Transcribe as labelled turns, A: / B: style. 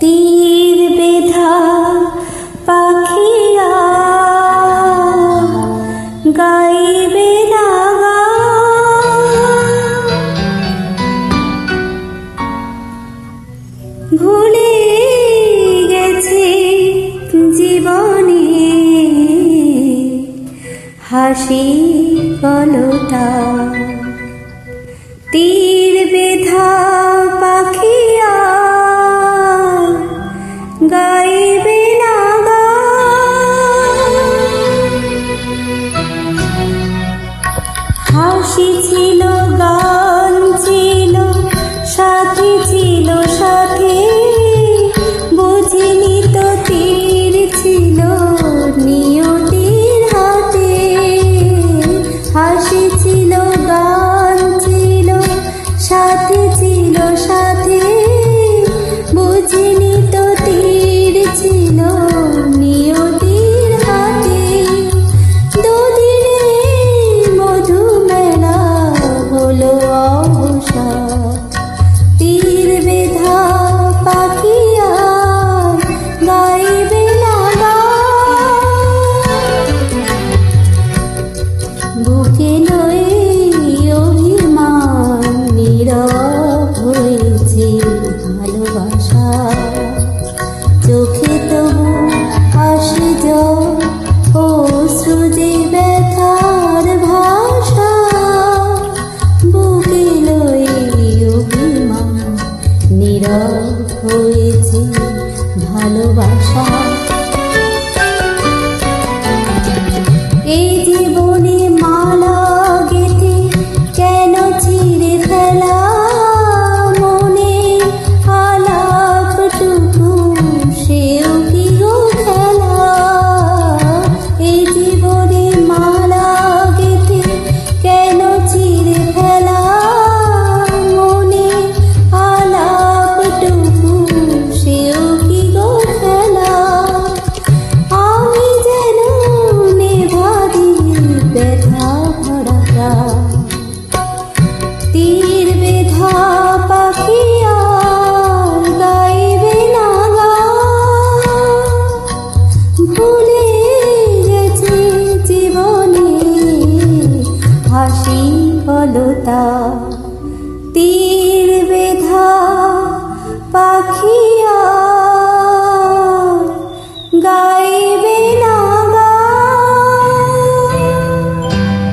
A: তীর বেধা পাখিরা গাইবে গেছে জীবনে হাসি কলটা। তীর বেধা sheets 的晚上 Mulai